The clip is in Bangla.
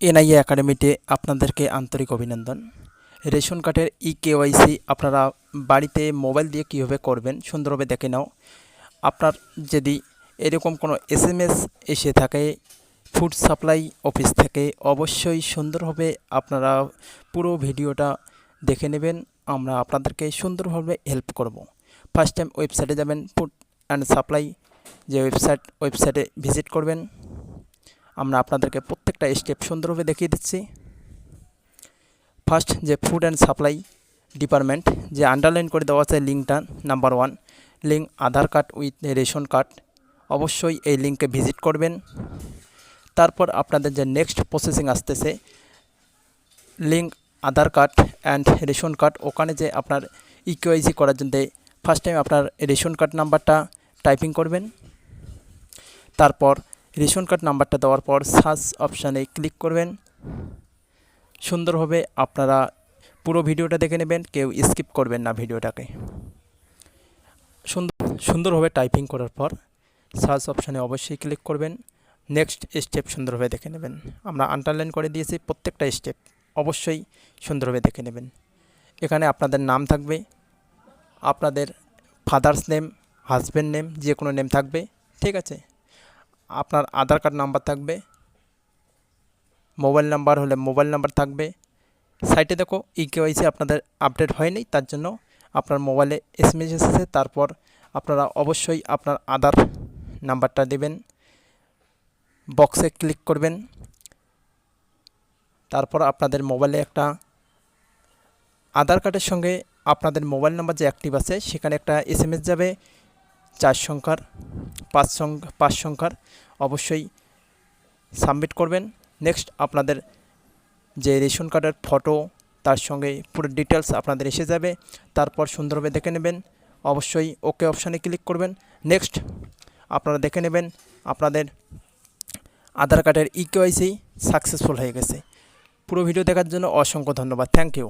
এনআইএ একাডেমিতে আপনাদেরকে আন্তরিক অভিনন্দন। রেশন কার্ডের ই কেওয়াইসি আপনারা বাড়িতে মোবাইল দিয়ে কীভাবে করবেন সুন্দরভাবে দেখে নাও। আপনার যদি এরকম কোনো এস এম এস এসে থাকে, ফুড সাপ্লাই অফিস থেকে, অবশ্যই সুন্দরভাবে আপনারা পুরো ভিডিওটা দেখে নেবেন, আমরা আপনাদেরকে সুন্দরভাবে হেল্প করব। ফার্স্ট টাইম ওয়েবসাইটে যাবেন ফুড অ্যান্ড সাপ্লাই যে ওয়েবসাইট ওয়েবসাইটে ভিজিট করবেন। আমরা আপনাদেরকে প্রত্যেকটা স্টেপ সুন্দরভাবে দেখিয়ে দিচ্ছি। ফার্স্ট যে ফুড অ্যান্ড সাপ্লাই ডিপার্টমেন্ট যে আন্ডারলাইন করে দেওয়া আছে লিঙ্কটা number one link Aadhaar card with ration card অবশ্যই এই লিঙ্কে ভিজিট করবেন। তারপর আপনাদের যে নেক্সট প্রসেসিং আসতেছে link Aadhaar card and ration card ওখানে যে আপনার ইকেওয়াইসি করার জন্য ফার্স্ট টাইম আপনার রেশন কার্ড নাম্বারটা টাইপিং করবেন। তারপর রেশন কার্ড নাম্বারটা দেওয়ার পর সার্চ অপশানে ক্লিক করবেন। সুন্দরভাবে আপনারা পুরো ভিডিওটা দেখে নেবেন, কেউ স্কিপ করবেন না ভিডিওটাকে। সুন্দর, সুন্দরভাবে টাইপিং করার পর সার্চ অপশানে অবশ্যই ক্লিক করবেন। নেক্সট স্টেপ সুন্দরভাবে দেখে নেবেন। আমরা আন্ডারলাইন করে দিয়েছি, প্রত্যেকটা স্টেপ অবশ্যই সুন্দরভাবে দেখে নেবেন। এখানে আপনাদের নাম থাকবে, আপনাদের ফাদার্স নেম হাজব্যান্ড নেম, যে কোনো নেম থাকবে, ঠিক আছে? আপনার আধার কার্ড নাম্বার থাকবে, মোবাইল নাম্বার হলে মোবাইল নাম্বার থাকবে। সাইটে দেখো ই কেওয়াইসি আপনাদের আপডেট হয়নি তার জন্য আপনার মোবাইলে এস এম এস এসেছে, তারপর আপনারা অবশ্যই আপনার আধার নাম্বারটা দেবেন, বক্সে ক্লিক করবেন। তারপর আপনাদের মোবাইলে একটা আধার কার্ডের সঙ্গে আপনাদের মোবাইল নাম্বার যে অ্যাক্টিভ আছে, সেখানে একটা এস এম এস যাবে চার সংখ্যার, পাঁচ সংখ্যা পাঁচ সংখ্যার অবশ্যই সাবমিট করবেন। নেক্সট আপনাদের যে রেশন কার্ডের ফটো তার সঙ্গে পুরো ডিটেলস আপনাদের এসে যাবে। তারপর সুন্দরভাবে দেখে নেবেন। অবশ্যই ওকে অপশানে ক্লিক করবেন। নেক্সট আপনারা দেখে নেবেন আপনাদের আধার কার্ডের ইকেওয়াইসি সাকসেসফুল হয়ে গেছে। পুরো ভিডিও দেখার জন্য অসংখ্য ধন্যবাদ। Thank you